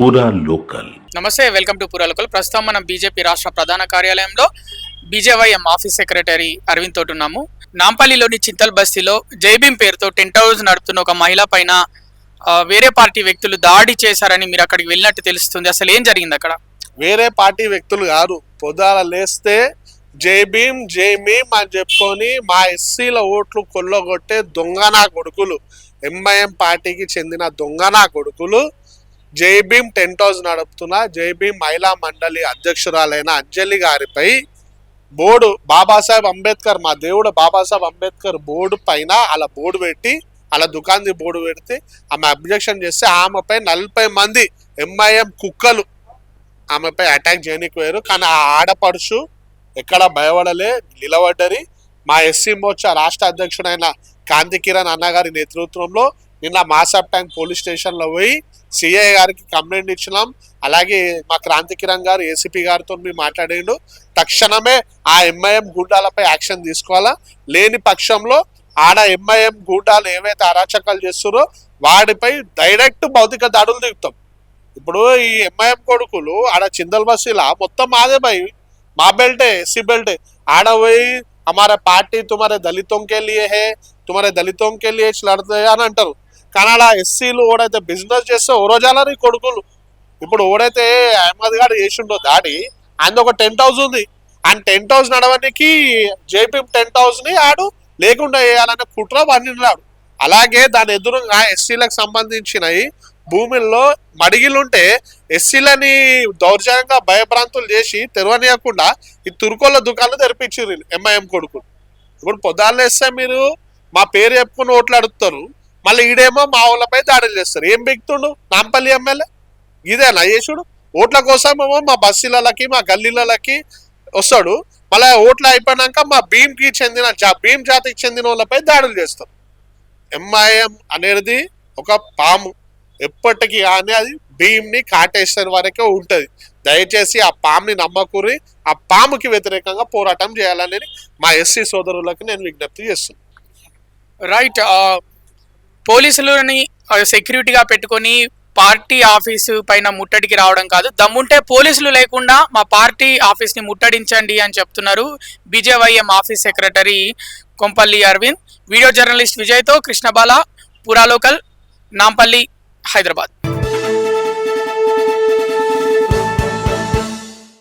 పూరా లోకల్ నమస్తే welcome to పురాలకల్ ప్రస్తుతం మనం బీజేపీ రాష్ట్ర ప్రధాన కార్యాలయంలో బీజేవైఎం ఆఫీస్ సెక్రటరీ అరవింద్ తోటి ఉన్నాము. నాంపల్లిలోని చింతల్ బస్తీలో జైబీం పేరుతో టెంట్ హౌస్ నడుపుతున్న ఒక మహిళ పైన ఆ, వేరే పార్టీ వ్యక్తులు దాడి చేశారని మీరు అక్కడికి వెళ్ళినట్టు తెలుస్తుంది. అసలు ఏం జరిగింది అక్కడ? వేరే పార్టీ వ్యక్తులు కాదు. పొద్దాల లేస్తే జై భీమ్ జై భీమ్ అని చెప్పుకొని మా ఎస్సీల ఓట్లు కొల్లగొట్టే దొంగనా కొడుకులు. ఎంఐఎం పార్టీకి చెందిన దొంగనా కొడుకులు. జై భీమ్ టెంట్ హౌస్ నడుపుతున్న జై భీమ్ మహిళా మండలి అధ్యక్షురాలైన అంజలి గారిపై బోర్డు బాబాసాహెబ్ అంబేద్కర్ మా దేవుడు బాబాసాహెబ్ అంబేద్కర్ బోర్డు పైన అలా బోర్డు పెట్టి అలా దుకాంది బోర్డు పెడితే ఆమె అబ్జెక్షన్ చేస్తే ఆమెపై నలభై మంది ఎంఐఎం కుక్కలు ఆమెపై అటాక్ చేయనీకి పోయారు కానీ ఆ ఆడపడుచు ఎక్కడ భయపడలే నిలబడ్డరి. మా ఎస్సీ మోర్చా రాష్ట్ర అధ్యక్షుడైన కాంతి కిరణ్ అన్నగారి నేతృత్వంలో నిన్న మాసాప్ ట్యాంక్ పోలీస్ స్టేషన్లో పోయి సిఐ గారికి కంప్లైంట్ ఇచ్చినాం అలాగే మా క్రాంతి కిరణ్ గారు ఏసీపీ గారితో మేము మాట్లాడిండు తక్షణమే ఆ ఎంఐఎం గూండాలపై యాక్షన్ తీసుకోవాలా లేని పక్షంలో ఆడ ఎంఐఎం గూండాలు ఏవైతే అరాచకాలు చేస్తారో వాడిపై డైరెక్ట్ భౌతిక దాడులు దిగుతాం ఇప్పుడు ఈ ఎంఐఎం కొడుకులు ఆడ చిందల్ బస్సులా మొత్తం మాదే భయ్ మా బెల్టే ఎస్సీ బెల్టే ఆడ పోయి हमारा పార్టీ తుమారే దళితోं के लिए है तुम्हारे दलितों के लिए लड़ते हैं అని అంటారు కానీ అలా ఎస్సీలు ఓడైతే బిజినెస్ చేస్తే ఓరోజాలని కొడుకులు. ఇప్పుడు ఓడైతే అహ్మద్ గారు చేసిండో దాడి ఆయన ఒక టెంట్ హౌస్ ఉంది. అండ్ టెంట్ హౌస్ నడవడానికి జేపీ టెంట్ హౌస్ని ఆడు లేకుండా చేయాలనే కుట్ర పండినాడు. అలాగే దాని ఎదురుగా ఎస్సీలకు సంబంధించినవి భూముల్లో మడిగిలుంటే ఎస్సీలని దౌర్జన్యంగా భయభ్రాంతులు చేసి తెరవనీయకుండా ఈ తురుకోళ్ళ దుకాణాలు తెరిపించారు ఎంఐఎం కొడుకు ఇప్పుడు పొద్దాలు వేస్తే మీరు మా పేరు చెప్పుకుని ఓట్లు అడుగుతారు. మళ్ళీ ఈడేమో మా వాళ్ళపై దాడులు చేస్తారు. ఏం బిగుతుండు నాంపల్లి ఎమ్మెల్యే? ఇదేనా? యేసుడు ఓట్ల కోసమేమో మా బస్సులకి మా గల్లీలకి వస్తాడు. మళ్ళీ ఓట్లు అయిపోయినాక మా భీమ్కి చెందిన జా భీమ్ జాతికి చెందిన వాళ్ళపై దాడులు చేస్తారు. ఎంఐఎం అనేది ఒక పాము. ఎప్పటికీ కానీ అది భీమ్ని కాటేసిన వరకే ఉంటుంది. దయచేసి ఆ పాముని నమ్మకూరి ఆ పాముకి వ్యతిరేకంగా పోరాటం చేయాలనేది మా ఎస్సీ సోదరులకు నేను విజ్ఞప్తి చేస్తున్నాను రైట్ పోలీసులని సెక్యూరిటీగా పెట్టుకొని పార్టీ ఆఫీసు పైన ముట్టడికి రావడం కాదు. దమ్ముంటే పోలీసులు లేకుండా మా పార్టీ ఆఫీస్ని ముట్టడించండి అని చెప్తున్నారు BJYM office secretary Kompally Aravind. Video journalist విజయ్తో కృష్ణబాల పురాలోకల్ నాంపల్లి హైదరాబాద్.